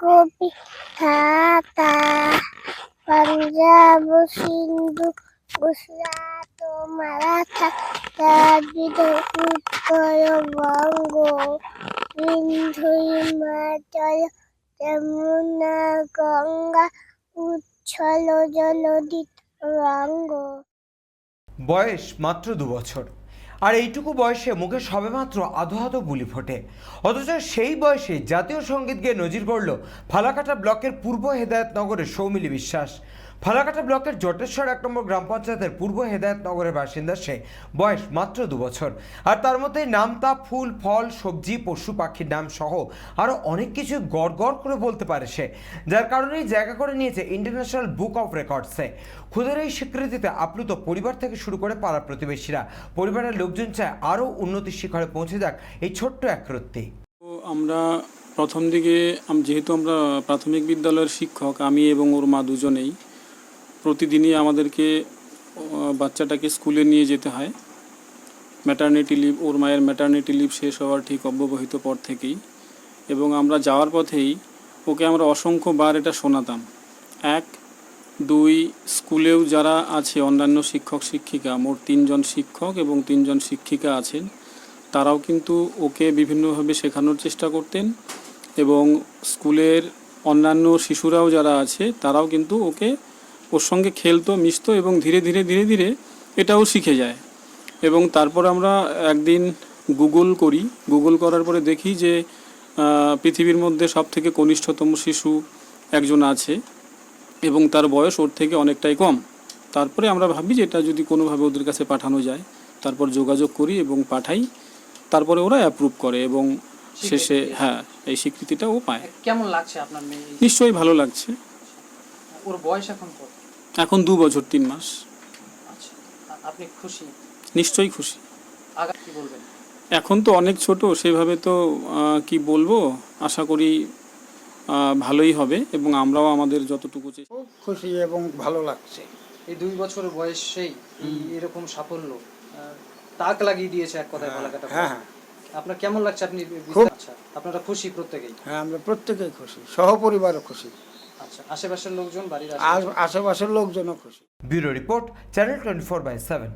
কবি থাতা পাঞ্জাব, সিন্ধু, গুজরাট, মারাঠা উত্তর বঙ্গ, সিন্ধু, হিমাচল, যমুনা, গঙ্গা, উচ্ছল জলদিত রঙ্গ। বয়স মাত্র দু বছর। আর এইটুকু বয়সে মুখে সবেমাত্র আধো আধো বুলি ফোটে। অথচ সেই বয়সে জাতীয় সংগীত গিয়ে নজির গড়ল ফালাকাটা ব্লকের পূর্ব হেদায়তনগরের সৌমিলি বিশ্বাস। ফালাকাটা ব্লকের জটেশ্বর এক নম্বর গ্রাম পঞ্চায়েতের পূর্ব হেদায়তনগরের বাসিন্দা সে। বয়স মাত্র দু বছর। আর তার মধ্যে নামতা ফুল, ফল, সবজি, পশু, পাখির নাম সহ আরও অনেক কিছু গড় করে বলতে পারে সে। যার কারণেই জায়গা করে নিয়েছে ইন্টারন্যাশনাল বুক অফ রেকর্ডসে খুদের এই স্বীকৃতিতে আপ্লুত পরিবার থেকে শুরু করে পাড়া প্রতিবেশীরা। পরিবারের লোকজন চায় আরও উন্নতির শিখরে পৌঁছে যাক এই ছোট্ট একরত্তি আমরা প্রথম দিকে যেহেতু আমরা প্রাথমিক বিদ্যালয়ের শিক্ষক, আমি এবং ওর মা দুজনেই প্রতিদিনই আমাদেরকে বাচ্চাটাকে স্কুলে নিয়ে যেতে হয়। ম্যাটার্নিটি লিভ ওর মায়ের ম্যাটার্নিটি লিভ শেষ হওয়ার ঠিক অব্যবহিত পর থেকেই। এবং আমরা যাওয়ার পথেই ওকে আমরা অসংখ্যবার এটা শোনাতাম। এক, দুই, স্কুলেও যারা আছে অন্যান্য শিক্ষক, শিক্ষিকা, মোট তিনজন শিক্ষক এবং তিনজন শিক্ষিকা আছেন, তারাও কিন্তু ওকে বিভিন্নভাবে শেখানোর চেষ্টা করতেন এবং স্কুলের অন্যান্য শিশুরাও যারা আছে, তারাও কিন্তু ওকে ওর সঙ্গে খেলতো মিশতো এবং ধীরে ধীরে ধীরে ধীরে এটাও শিখে যায়। এবং তারপর আমরা একদিন গুগল করি। গুগল করার পরে দেখি যে পৃথিবীর মধ্যে সব থেকে কনিষ্ঠতম শিশু একজন আছে এবং তার বয়স ওর থেকে অনেকটাই কম। তারপরে আমরা ভাবি যে এটা যদি কোনোভাবে ওদের কাছে পাঠানো যায়। তারপর যোগাযোগ করি এবং পাঠাই। তারপরে ওরা অ্যাপ্রুভ করে এবং শেষে হ্যাঁ এই স্বীকৃতিটা ও পায়। কেমন লাগছে আপনার নিশ্চয়ই ভালো লাগছে। ওর বয়স এখন কত? এখন দু বছর তিন মাস। আচ্ছা আপনি খুশি? নিশ্চয়ই খুশি। আগা কি বলবেন? এখন তো অনেক ছোট সেভাবে তো কি বলব? আশা করি ভালোই হবে এবং আমরাও আমাদের যতটুকু খুব খুশি এবং ভালো লাগছে। এই দুই বছর বয়সেই এরকম সাফল্য? তাক লাগিয়ে দিয়েছে এক কথায় গলাকাটা হ্যাঁ হ্যাঁ। আপনার কেমন লাগছে আপনি আচ্ছা আপনারা খুশি প্রত্যেকেই? হ্যাঁ আমরা প্রত্যেকেই খুশি সহপরিবারও খুশি। আশেপাশের লোকজন বাড়ির আশেপাশের লোকজনও খুশি। Bureau report channel twenty four by seven.